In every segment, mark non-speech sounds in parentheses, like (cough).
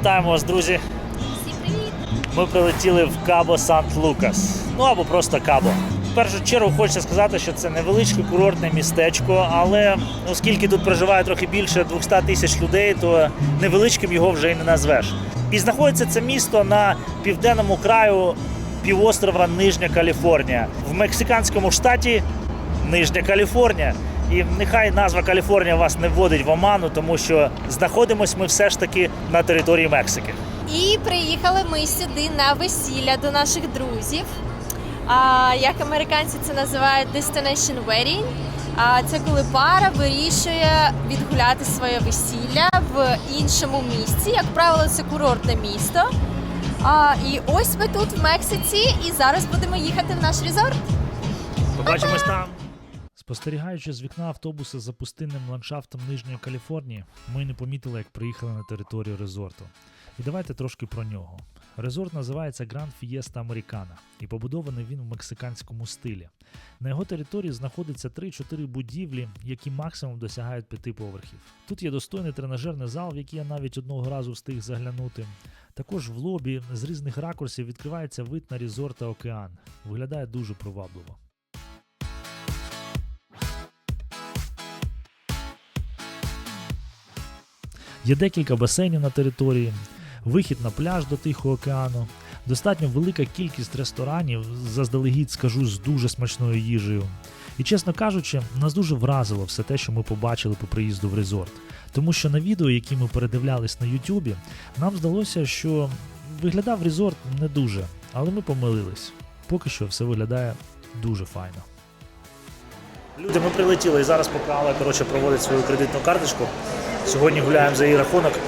Вітаємо вас, друзі. Ми прилетіли в Кабо Сант Лукас. Ну або просто Кабо. В першу чергу хочеться сказати, що це невеличке курортне містечко, але оскільки тут проживає трохи більше 200 тисяч людей, то невеличким його вже і не назвеш. І знаходиться це місто на південному краю півострова Нижня Каліфорнія в мексиканському штаті Нижня Каліфорнія. І нехай назва Каліфорнія вас не вводить в оману, тому що знаходимось ми все ж таки на території Мексики. І приїхали ми сюди на весілля до наших друзів. А, як американці це називають Destination Wedding. А це коли пара вирішує відгуляти своє весілля в іншому місці. Як правило, це курортне місто. А, і ось ми тут в Мексиці, і зараз будемо їхати в наш резорт. Побачимось там. Спостерігаючи з вікна автобуса за пустинним ландшафтом Нижньої Каліфорнії, ми не помітили, як приїхали на територію резорту. І давайте трошки про нього. Резорт називається Grand Fiesta Americana і побудований він в мексиканському стилі. На його території знаходиться 3-4 будівлі, які максимум досягають 5 поверхів. Тут є достойний тренажерний зал, в який я навіть одного разу встиг заглянути. Також в лобі з різних ракурсів відкривається вид на резорт та океан. Виглядає дуже привабливо. Є декілька басейнів на території, вихід на пляж до Тихого океану, достатньо велика кількість ресторанів, заздалегідь скажу, з дуже смачною їжею. І чесно кажучи, нас дуже вразило все те, що ми побачили по приїзду в резорт. Тому що на відео, які ми передивлялись на Ютубі, нам здалося, що виглядав резорт не дуже, але ми помилились. Поки що все виглядає дуже файно. Люди, ми прилетіли і зараз поки Алла, коротше, проводить свою кредитну карточку. Сьогодні гуляємо за її рахунок. (laughs)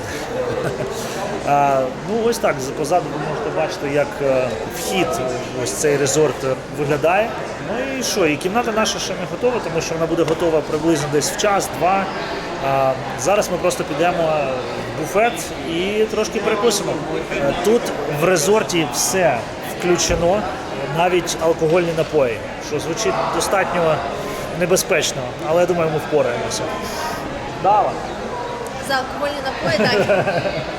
Ну ось так, позаду ви можете бачити, як е, вхід ось цей резорт виглядає. Ну і що, і кімната наша ще не готова, тому що вона буде готова приблизно десь в час-два. Зараз ми просто підемо в буфет і трошки перекусимо. Е, Тут в резорті все включено, навіть алкогольні напої, що звучить достатньо небезпечно, але я думаю, ми впораємося. Дава. За алкогольні напої так. (laughs)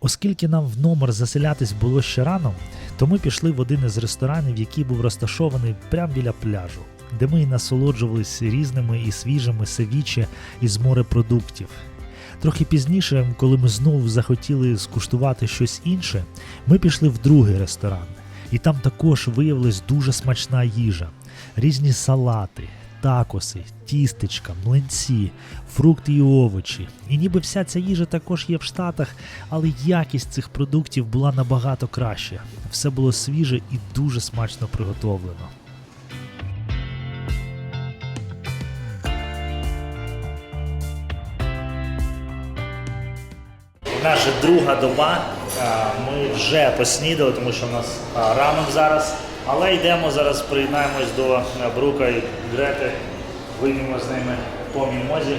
Оскільки нам в номер заселятись було ще рано, то ми пішли в один із ресторанів, який був розташований прямо біля пляжу, де ми і насолоджувалися різними і свіжими севіче із морепродуктів. Трохи пізніше, коли ми знову захотіли скуштувати щось інше, ми пішли в другий ресторан, і там також виявилась дуже смачна їжа, різні салати, такоси, тістечка, млинці, фрукти і овочі. І ніби вся ця їжа також є в Штатах, але якість цих продуктів була набагато краще. Все було свіже і дуже смачно приготовлено. Наша друга доба. А, Ми вже поснідали, тому що в нас а, ранок зараз. Але йдемо зараз, приєднаємось до Брука і Грети. Вийдемо з ними по мімозі.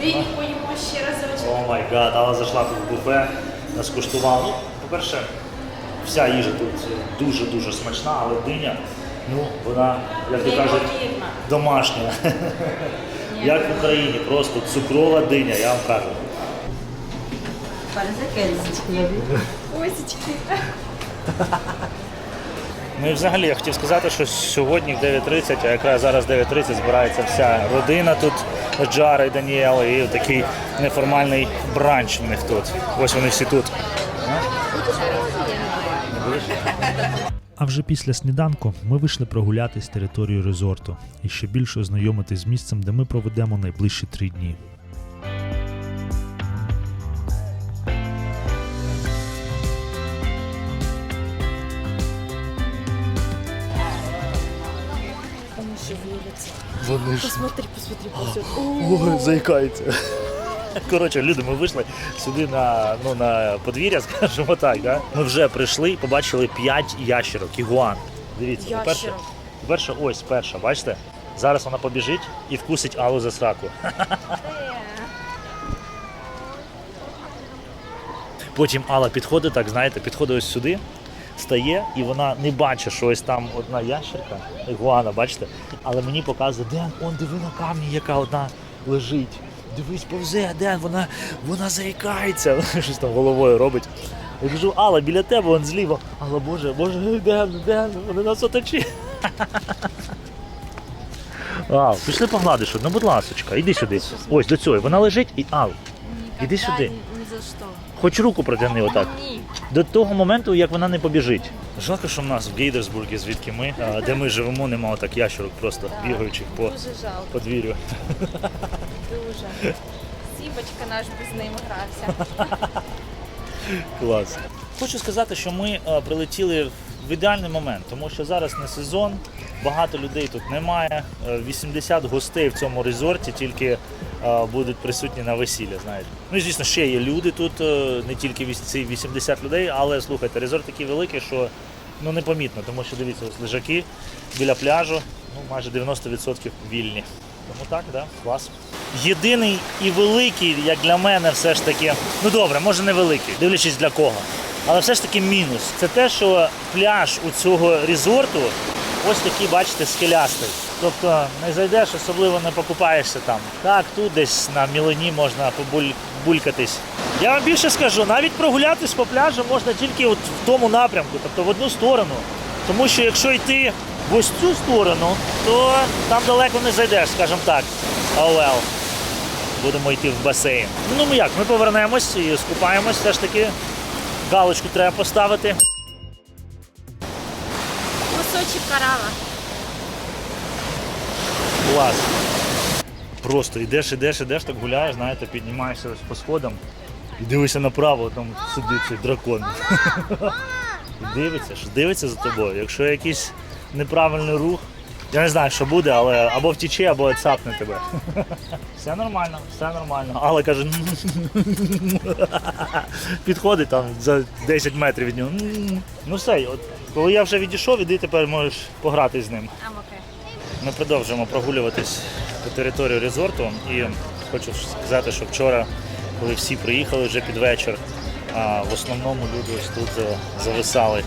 Дині поїмо ще разочок. О май гад, Алла зайшла тут в буфе, нас куштувала. Ну, по-перше, вся їжа тут дуже-дуже смачна, але диня, ну, вона, як то кажуть, домашня. Як в Україні, просто цукрова диня, я вам кажу. Que Осічки. Ну і взагалі я хотів сказати, що сьогодні в 9.30, а якраз зараз 9.30 збирається вся родина тут, Джара і Даніел, і такий неформальний бранч в них тут. Ось вони всі тут. А вже після сніданку ми вийшли прогулятись територією резорту і ще більше ознайомитись з місцем, де ми проведемо найближчі три дні. Вони ж Посмотри, посмотри, посмотри. (laughs) Ой, заїкається. (laughs) Коротше, люди, ми вийшли сюди на, ну, на подвір'я, (laughs) скажімо так. Да? Ми вже прийшли і побачили 5 ящерок, ігуан. Дивіться, по-перше, по-перше, ось перша, бачите? Зараз вона побіжить і вкусить Аллу за сраку. Потім Алла підходить, так знаєте, підходить ось сюди, стає, і вона не бачить, що ось там одна ящерка, ігуана, бачите? Але мені показує, де он диви на камні, яка одна лежить. дивись, повзе, Ден, вона, вона заїкається. (laughs) Щось там головою робить. Я кажу, Алла, біля тебе, он зліва. Алла, боже, боже, Ден, Ден, вони нас оточі. (laughs) Ал, пішли погладиш, ну будь ласочка, іди сюди. Ось до цього. Вона лежить і Ал, Іди сюди. Ні за що. Хоч руку протягни отак. До того моменту, як вона не побіжить. Жалко, що в нас в Гейдерсбургі, звідки ми, де ми живемо, нема отак ящерок просто бігаючих по Дуже жалко, подвір'ю. дуже. Сібочка наш без ним грався. (laughs) Клас. Хочу сказати, що ми прилетіли в ідеальний момент, тому що зараз не сезон, багато людей тут немає. Е, 80 гостей в цьому резорті тільки будуть присутні на весілля. Знаєте. Ну і звісно, ще є люди тут, е, не тільки ці 80 людей, але слухайте, резорт такий великий, що ну непомітно, тому що дивіться, ось лежаки біля пляжу, ну майже 90% вільні. Тому так, да, клас. Єдиний і великий, як для мене, все ж таки, ну добре, може не великий, дивлячись для кого. Але все ж таки мінус. Це те, що пляж у цього резорту ось такий, бачите, скелястий. Тобто не зайдеш, особливо не покупаєшся там. Так, тут десь на мілині можна побулькатись. Я вам більше скажу, навіть прогулятись по пляжу можна тільки от в тому напрямку, тобто в одну сторону. Тому що якщо йти в ось цю сторону, то там далеко не зайдеш, скажімо так. Oh well. Будемо йти в басейн. Ну ми як, ми повернемось і скупаємось, все ж таки. Галочку треба поставити. Кусочок корала. Клас. Просто йдеш, ідеш, ідеш, так гуляєш, знаєте, піднімаєшся ось по сходам і дивишся направо, там сидить цей дракон. І дивиться, що дивиться за тобою. Якщо якийсь неправильний рух, я не знаю, що буде, але або втіче, або цапне тебе. (laughs) Все нормально, все нормально. Але каже, підходить там за 10 метрів від нього. Ну все, от, коли я вже відійшов, іди тепер можеш пограти з ним. Ми продовжуємо прогулюватись по території резорту і хочу сказати, що вчора, коли всі приїхали вже під вечір, в основному люди ось тут зависали.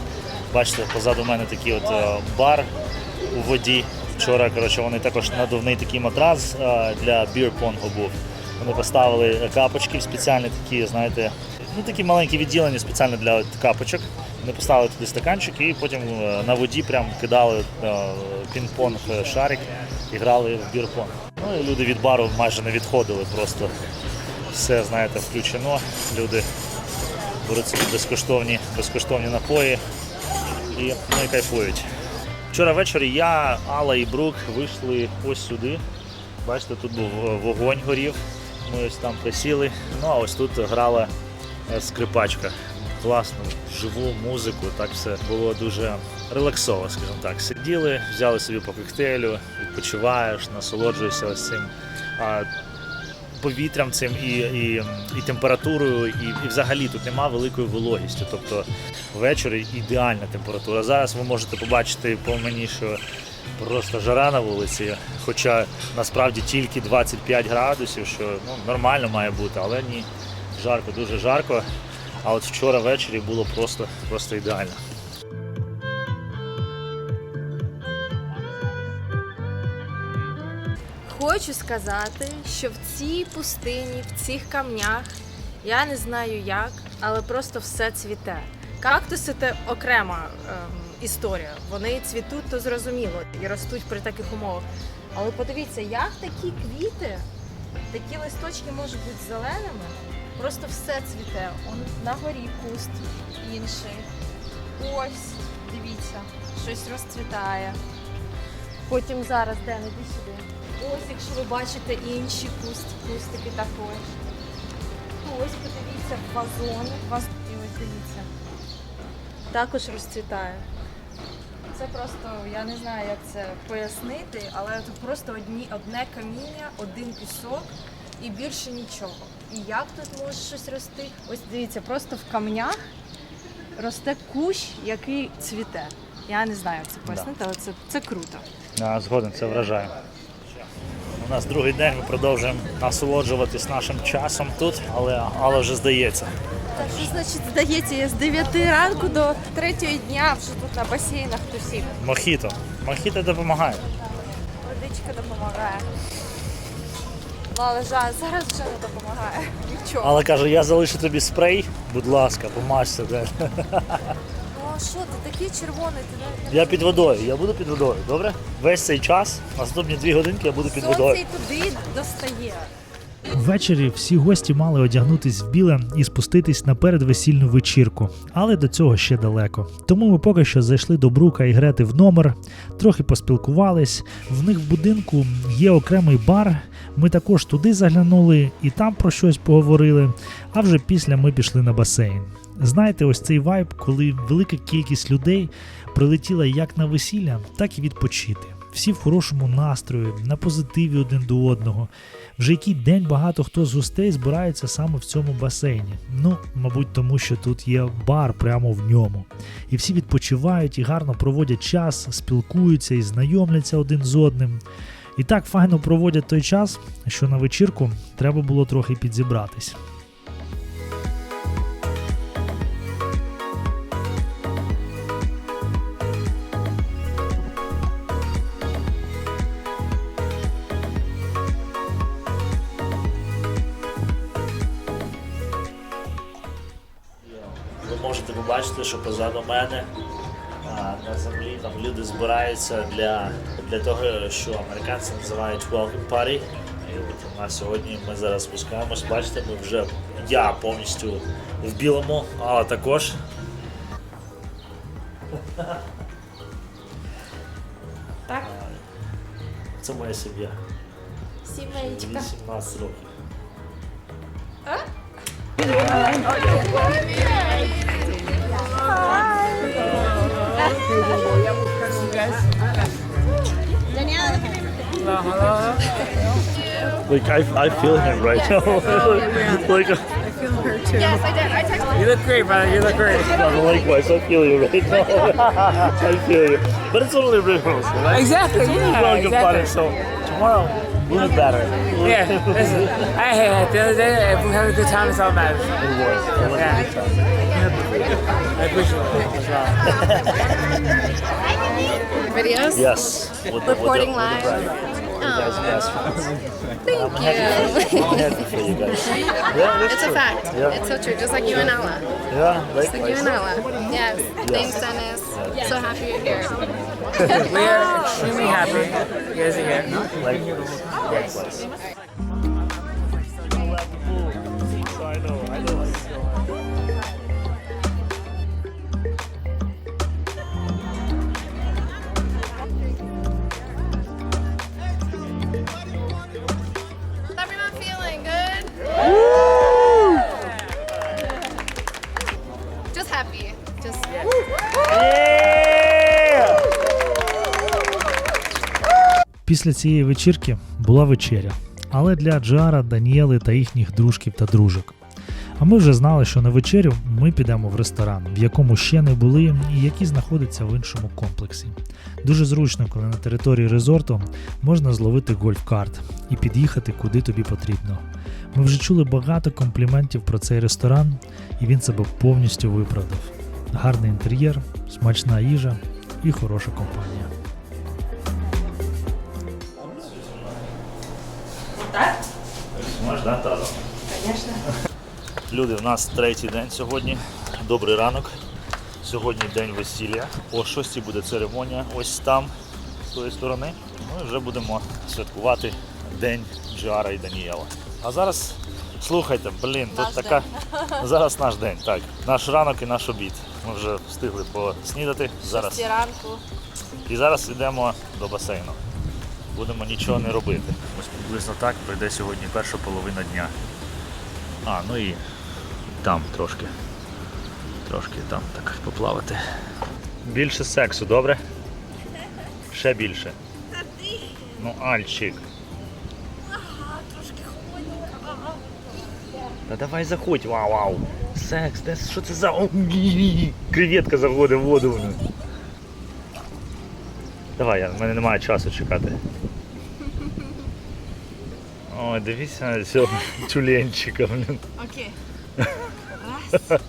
Бачите, позаду мене такий от е, бар у воді. Вчора коротше, вони також надувний такий матрас е, для бірпонгу був. Вони поставили капочки спеціальні такі, знаєте, ну такі маленькі відділення спеціально для от капочок. Вони поставили туди стаканчики і потім е, на воді прям кидали е, пінг-понг е, шарик і грали в бірпонг. Ну і люди від бару майже не відходили, просто все, знаєте, включено. Люди беруть собі безкоштовні, безкоштовні напої і, ну, і кайфують. Вчора ввечері я, Алла і Брук вийшли ось сюди. Бачите, тут був вогонь горів. Ми ось там присіли. Ну а ось тут грала скрипачка. Класно, живу музику, так все було дуже релаксово, скажімо так. Сиділи, взяли собі по коктейлю, відпочиваєш, насолоджуєшся ось цим а, повітрям цим і, і, і температурою, і, і взагалі тут нема великої вологістю. Тобто ввечері ідеальна температура. Зараз ви можете побачити по мені, що просто жара на вулиці, хоча насправді тільки 25 градусів, що ну, нормально має бути, але ні, жарко, дуже жарко. А от вчора ввечері було просто, просто ідеально. Хочу сказати, що в цій пустині, в цих камнях, я не знаю як, але просто все цвіте. Кактуси це окрема ем, історія. Вони цвітуть, то зрозуміло, і ростуть при таких умовах. Але подивіться, як такі квіти, такі листочки можуть бути зеленими, просто все цвіте. Он на горі куст інший. Ось, дивіться, щось розцвітає. Потім зараз, де іди сюди. Ось, якщо ви бачите інші куст, кустики також. Ось подивіться, вазони. Ваз... І ось дивіться. Також розцвітає. Це просто, я не знаю, як це пояснити, але тут просто одні, одне каміння, один пісок і більше нічого. І як тут може щось рости? Ось дивіться, просто в камнях росте кущ, який цвіте. Я не знаю, як це пояснити, але це, це круто. А, згоден, це вражає. У нас другий день, ми продовжуємо насолоджуватись нашим часом тут, але, але вже здається. Так що значить здається, я з 9 ранку до 3 дня вже тут на басейнах тусів. Мохіто. Мохіто допомагає. Водичка допомагає. Ну, але жаль, зараз вже не допомагає. Нічого. Але каже, я залишу тобі спрей, будь ласка, помажся. де. Ну а що ти такий червоний? Ти не Я під водою, я буду під водою, добре? Весь цей час, наступні дві годинки я буду під сонце водою. і туди достає. Ввечері всі гості мали одягнутись в біле і спуститись на передвесільну вечірку, але до цього ще далеко. Тому ми поки що зайшли до Брука і Грети в номер, трохи поспілкувались. В них в будинку є окремий бар. Ми також туди заглянули і там про щось поговорили. А вже після ми пішли на басейн. Знаєте, ось цей вайб, коли велика кількість людей прилетіла як на весілля, так і відпочити. Всі в хорошому настрої, на позитиві один до одного. Вже який день багато хто з гостей збирається саме в цьому басейні. Ну, мабуть, тому що тут є бар прямо в ньому. І всі відпочивають і гарно проводять час, спілкуються і знайомляться один з одним. І так файно проводять той час, що на вечірку треба було трохи підзібратись. Що позаду мене на землі там люди збираються для, для того, що американці називають welcome party. І от у нас сьогодні ми зараз спускаємось. Бачите, ми вже я повністю в білому, але також. (laughs) Так? Це моя сім'я. Сімейка. 18 років. Like I, I feel him right now. Oh, (laughs) like uh, I feel her too. Yes, I did. I texted You look great, brother. You look great. likewise, I feel you right now. (laughs) I feel you. But it's only rehearsal, right? Exactly. It's only Yeah. welcome party, Exactly. so tomorrow we'll be better. Yeah. Listen, I hate it. The other day, if we have a good time, it's all that matters. It was. It was a Yeah. Good time. I appreciate it as well. videos. Yes. With the, with the, Reporting with the live. bride. You guys are best friends. Thank you. happy, I'm happy for you guys. Yeah, that's It's a fact. Yeah, It's so true. Just like you and Ella. yeah, Just like you and Ella. Yes. Thanks, Dennis. So happy you're here. (laughs) We are extremely happy you guys are here. Likewise. Likewise. Після цієї вечірки була вечеря, але для Джара, Даніели та їхніх дружків та дружок. А ми вже знали, що на вечерю ми підемо в ресторан, в якому ще не були, і який знаходиться в іншому комплексі. Дуже зручно, коли на території резорту можна зловити гольф-карт і під'їхати куди тобі потрібно. Ми вже чули багато компліментів про цей ресторан, і він себе повністю виправдав. Гарний інтер'єр, смачна їжа і хороша компанія. Можеш, да, тазом? Звісно. Люди, в нас третій день сьогодні. Добрий ранок. Сьогодні день весілля. О 6 буде церемонія. Ось там, з тої сторони. Ми вже будемо святкувати День Джіара і Даніела. А зараз слухайте, блін, тут Наш така. (laughs) Зараз наш день, так. Наш ранок і наш обід. Ми вже встигли поснідати. Зараз. Ранку. І зараз йдемо до басейну. Будемо нічого не робити. Приблизно так пройде сьогодні перша половина дня. А, ну і там трошки. Трошки там так поплавати. Більше сексу, добре? Ще більше. Ну, Альчик. Та давай заходь, вау, вау. Секс, де що це за. Креветка заходить в воду. Давай, я- в мене немає часу чекати. Ой, дивіться на цього (laughs) тюленчика, блін. Окей. (laughs)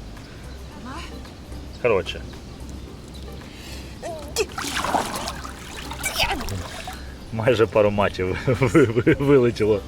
Короче. Майже пару матів ви- ви- вилетіло.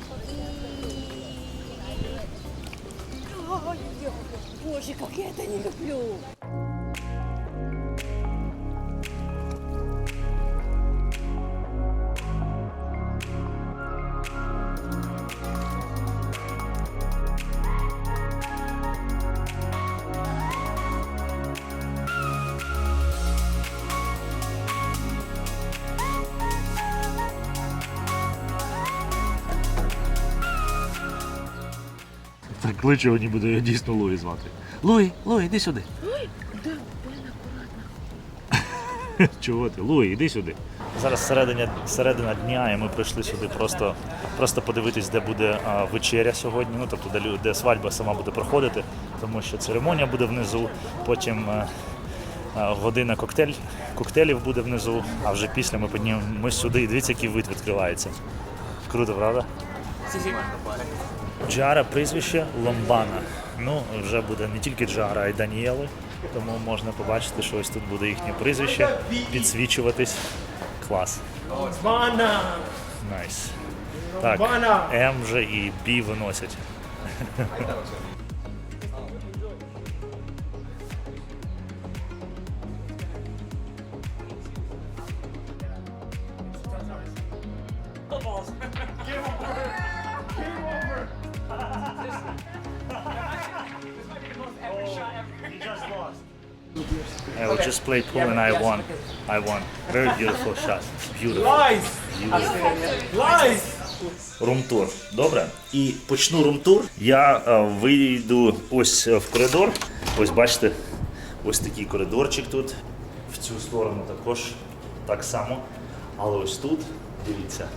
Кличе, ніби буде його дійсно Луї звати. Луї, Луї, іди сюди. Луї, де? (laughs) Чого ти? Луї, іди сюди. Зараз середина, середина дня, і ми прийшли сюди просто, просто подивитись, де буде а, вечеря сьогодні. Ну, тобто, де, де свадьба сама буде проходити, тому що церемонія буде внизу, потім а, а, година коктейль, коктейлів буде внизу, а вже після ми піднімемось сюди. І дивіться, який вид відкривається. Круто, правда? Джара прізвище Ломбана. Ну, вже буде не тільки Джара, а й Даніели. Тому можна побачити, що ось тут буде їхнє прізвище, підсвічуватись. Клас. Найс. Так, М вже і Б виносять. Will pool and I won. I won. Very beautiful shot. Beautiful. Румтур. Добре. І почну румтур. Я е, вийду ось е, в коридор. Ось бачите, ось такий коридорчик тут. В цю сторону також так само. Але ось тут, дивіться,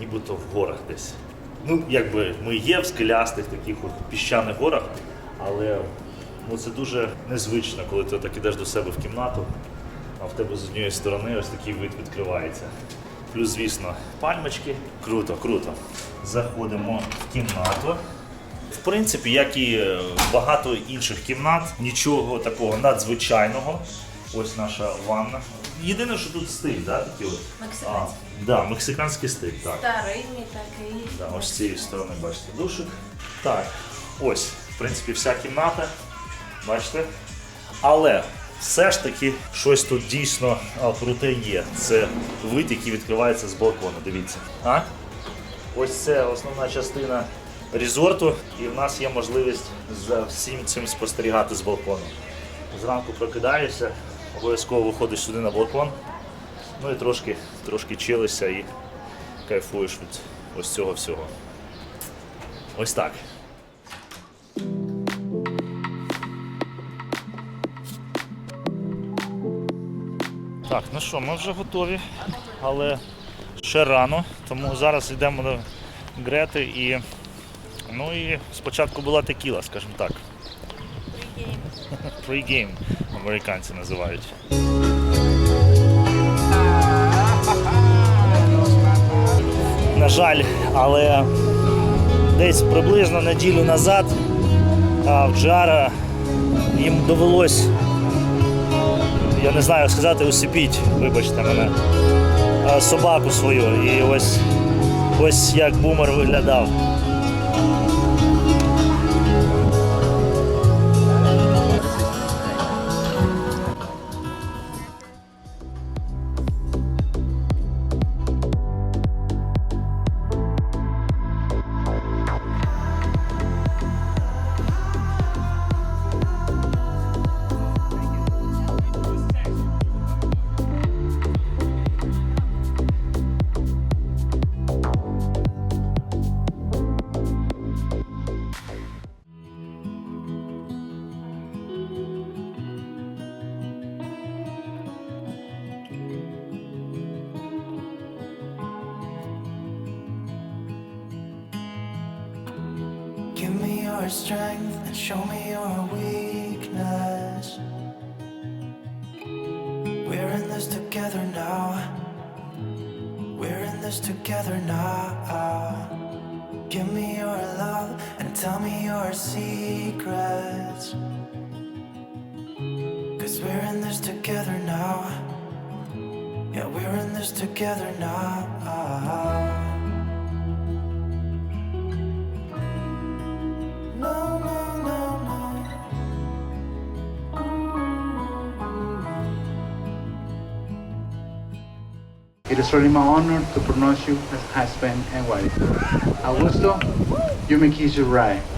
нібито в горах десь. Ну, якби ми є в скелястих таких от піщаних горах, але ну, це дуже незвично, коли ти так ідеш до себе в кімнату, а в тебе з однієї сторони ось такий вид відкривається. Плюс, звісно, пальмочки. Круто, круто. Заходимо в кімнату. В принципі, як і е, багато інших кімнат, нічого такого надзвичайного. Ось наша ванна. Єдине, що тут стиль, да, такий от. Мексиканський. А, да, мексиканський стиль, так. Старинний такий. Да, ось з цієї сторони бачите душик. Так, ось, в принципі, вся кімната. Бачите? Але все ж таки щось тут дійсно круте є. Це вид, який відкривається з балкону. Дивіться. А? Ось це основна частина резорту, і в нас є можливість за всім цим спостерігати з балкону. Зранку прокидаєшся, обов'язково виходиш сюди на балкон, ну і трошки, трошки чилишся і кайфуєш від ось цього всього. Ось так. Так, ну що, ми вже готові, але ще рано, тому зараз йдемо до Грети і. Ну і спочатку була текіла, скажімо так. Pre-game американці називають. На жаль, але десь приблизно неділю назад в Джара їм довелось, я не знаю сказати, усипіть, вибачте мене, собаку свою. І ось, ось як бумер виглядав. Your strength and show me your weakness. We're in this together now. We're in this together now. Give me your love and tell me your secrets. Cause we're in this together now. Yeah, we're in this together now. It is really my honor to pronounce you as husband and wife. Augusto, you may kiss your bride.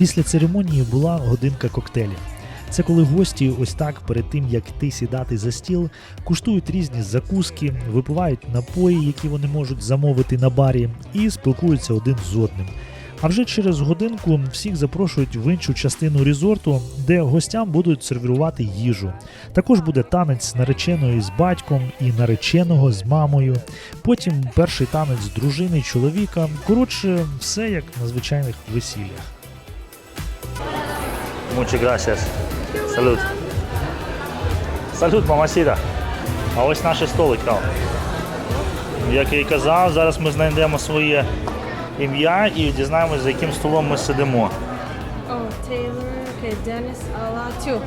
Після церемонії була годинка коктейлів. Це коли гості, ось так, перед тим як ти сідати за стіл, куштують різні закуски, випивають напої, які вони можуть замовити на барі, і спілкуються один з одним. А вже через годинку всіх запрошують в іншу частину резорту, де гостям будуть сервірувати їжу. Також буде танець нареченої з батьком і нареченого з мамою. Потім перший танець дружини, чоловіка. Коротше, все як на звичайних весіллях. Muchas gracias. Салют. Салют, мамасіда. А ось наш столик там. Як я і казав, зараз ми знайдемо своє ім'я і дізнаємося, за яким столом ми сидимо. Two.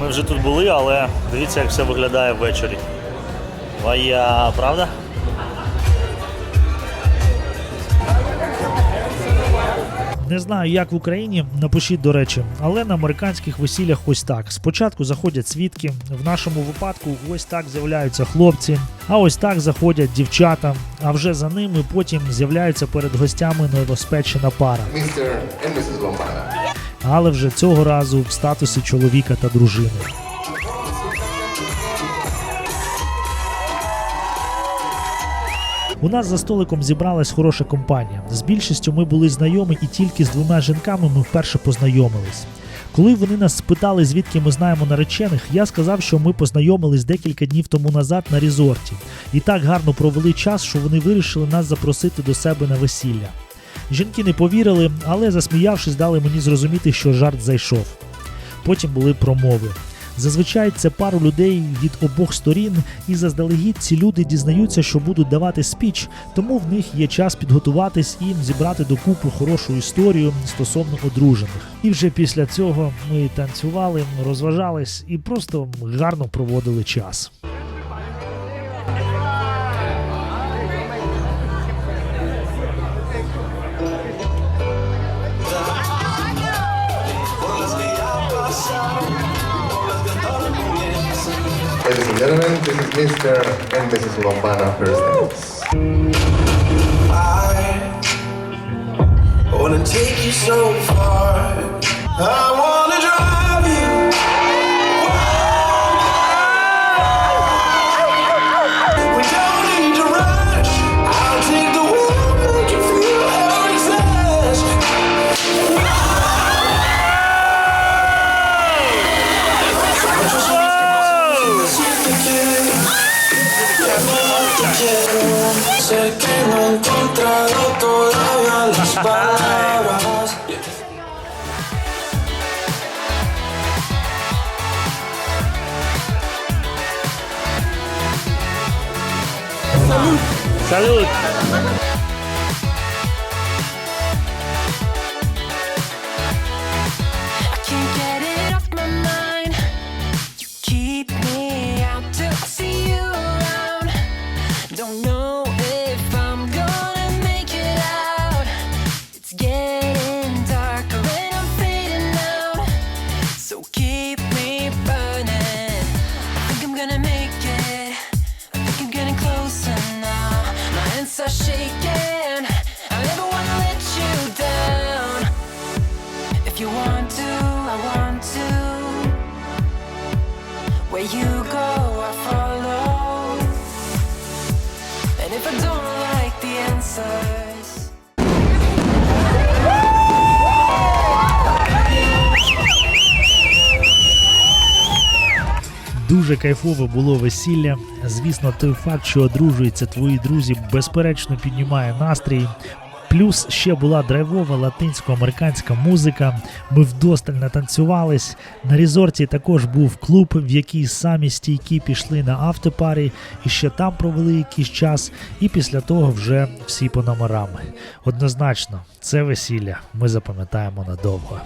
Ми вже тут були, але дивіться, як все виглядає ввечері. Вая, правда? Не знаю, як в Україні, напишіть до речі, але на американських весіллях ось так. Спочатку заходять свідки, в нашому випадку ось так з'являються хлопці, а ось так заходять дівчата. А вже за ними потім з'являються перед гостями новоспечена пара. And Mrs. Lombana. Але вже цього разу в статусі чоловіка та дружини. У нас за столиком зібралась хороша компанія. З більшістю ми були знайомі і тільки з двома жінками ми вперше познайомились. Коли вони нас спитали, звідки ми знаємо наречених, я сказав, що ми познайомились декілька днів тому назад на резорті і так гарно провели час, що вони вирішили нас запросити до себе на весілля. Жінки не повірили, але засміявшись, дали мені зрозуміти, що жарт зайшов. Потім були промови. Зазвичай це пару людей від обох сторін, і заздалегідь ці люди дізнаються, що будуть давати спіч, тому в них є час підготуватись і зібрати докупу хорошу історію стосовно одружених. І вже після цього ми танцювали, розважались і просто гарно проводили час. This is Mr. and Mrs. Lombana first dance. I wanna take you so far. I wanna drive quiero. Sé que no he encontrado todavía las palabras. Salud. You go, I follow. And. Дуже кайфове було весілля. Звісно, той факт, що одружуються твої друзі, безперечно піднімає настрій. Плюс ще була драйвова латинсько-американська музика. Ми вдосталь натанцювались. На резорті також був клуб, в який самі стійкі пішли на автопарі і ще там провели якийсь час. І після того вже всі по номерам. Однозначно, це весілля ми запам'ятаємо надовго.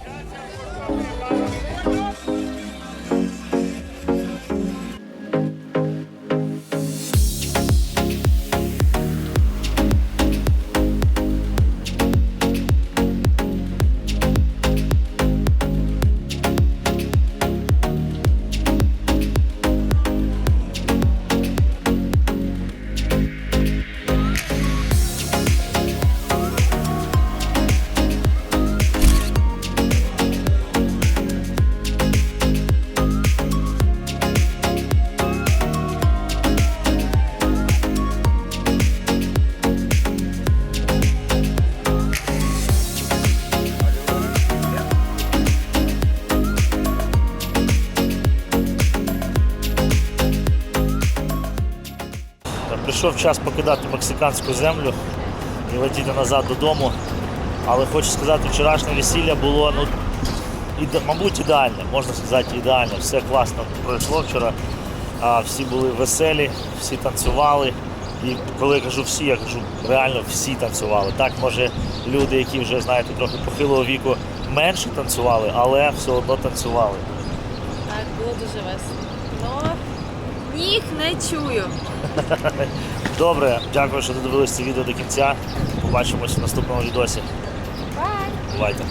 Прийшов час покидати мексиканську землю і летіти назад додому. Але хочу сказати, вчорашнє весілля було, ну, іде, мабуть, ідеальне, можна сказати, ідеальне. Все класно пройшло вчора. А, всі були веселі, всі танцювали. І коли я кажу всі, я кажу реально всі танцювали. Так, може, люди, які вже, знаєте, трохи похилого віку, менше танцювали, але все одно танцювали. Так, було дуже весело. Ну, ніг не чую. (laughs) Добре, дякую, що додивилися це відео до кінця. Побачимось в наступному відосі. Бувайте.